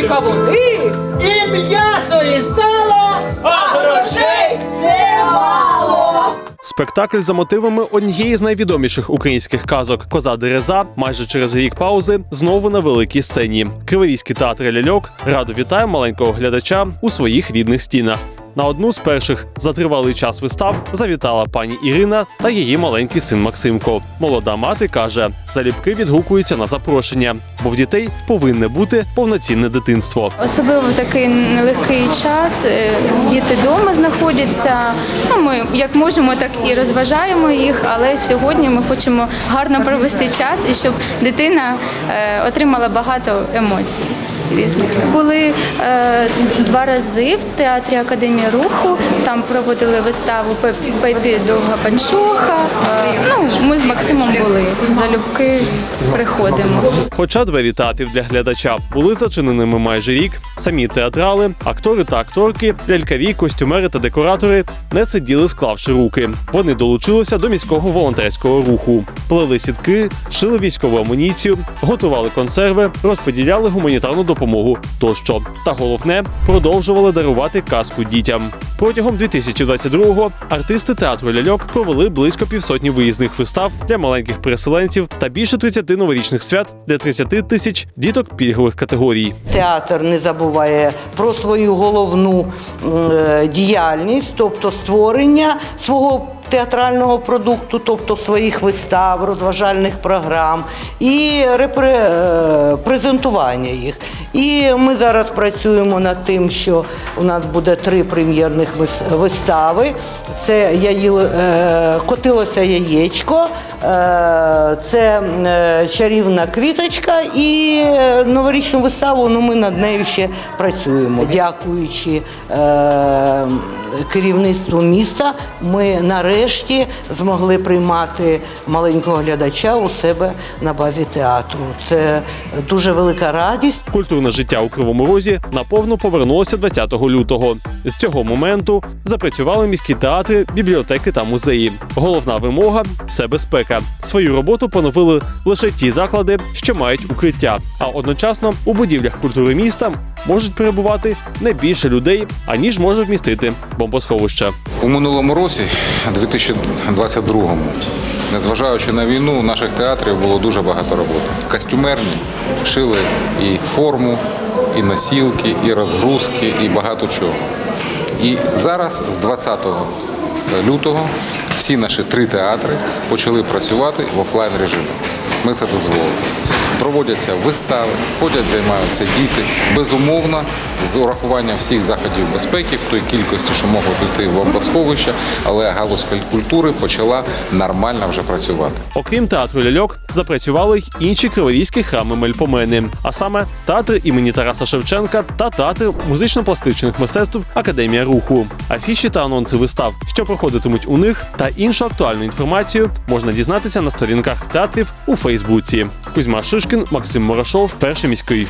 хліб, і м'ясо, і стало, а грошей все мало. Спектакль за мотивами однієї з найвідоміших українських казок Коза Дереза майже через рік паузи знову на великій сцені. Криворізький театр ляльок радо вітає маленького глядача у своїх рідних стінах. На одну з перших за тривалий час вистав завітала пані Ірина та її маленький син Максимко. Молода мати каже, залюбки відгукуються на запрошення, бо в дітей повинне бути повноцінне дитинство. Особливо такий нелегкий час е, діти вдома знаходяться. Ну, ми як можемо, так і розважаємо їх. Але сьогодні ми хочемо гарно провести час і щоб дитина е, отримала багато емоцій різних. Були е, два рази в театрі Академії руху. Там проводили виставу «Пеп- Пепі Довга Панчоха. Е, ну, ми з Максимом були залюбки приходимо. Хоча двері театрів для глядача були зачиненими майже рік, самі театрали, актори та акторки, лялькарі, костюмери та декоратори не сиділи склавши руки. Вони долучилися до міського волонтерського руху, плели сітки, шили військову амуніцію, готували консерви, розподіляли гуманітарну допомогу тощо. Та головне продовжували дарувати казку дітям. Протягом 2022-го артисти театру ляльок провели близько півсотні виїзних вистав для маленьких переселенців та більше 30 новорічних свят для 30 тисяч діток пільгових категорій. Театр не забуває про свою головну е, діяльність, тобто створення свого театрального продукту, тобто своїх вистав, розважальних програм і репре... е, презентування їх. І ми зараз працюємо над тим, що у нас буде три прем'єрних вистави. Це я їла, е, котилося яєчко, це е, чарівна квіточка і е, новорічну виставу. Ну ми над нею ще працюємо. Дякуючи е, керівництву міста, ми нарешті змогли приймати маленького глядача у себе на базі театру. Це дуже велика радість. Культурне життя у Кривому Розі наповну повернулося 20 лютого. З цього моменту запрацювали міські театри, бібліотеки та музеї. Головна вимога це безпека. Свою роботу поновили лише ті заклади, що мають укриття. А одночасно у будівлях культури міста можуть перебувати не більше людей, аніж може вмістити бомбосховище. У минулому році, 2022-му, незважаючи на війну, у наших театрів було дуже багато роботи. Костюмерні шили і форму, і носілки, і розгрузки, і багато чого. І зараз, з 20 лютого, всі наші три театри почали працювати в офлайн режимі. Ми це дозволили. Проводяться вистави, ходять, займаються діти. Безумовно, з урахуванням всіх заходів безпеки, в той кількості, що можуть йти в бомбосховища, але галузь культури почала нормально вже працювати. Окрім театру ляльок, запрацювали й інші криворізькі храми Мельпомени, а саме театр імені Тараса Шевченка та театр музично-пластичних мистецтв Академія руху. Афіші та анонси вистав, що проходитимуть у них, та іншу актуальну інформацію можна дізнатися на сторінках театрів у Фейсбуці. Кузьма Шишкін, Максим Морошов, перший міський.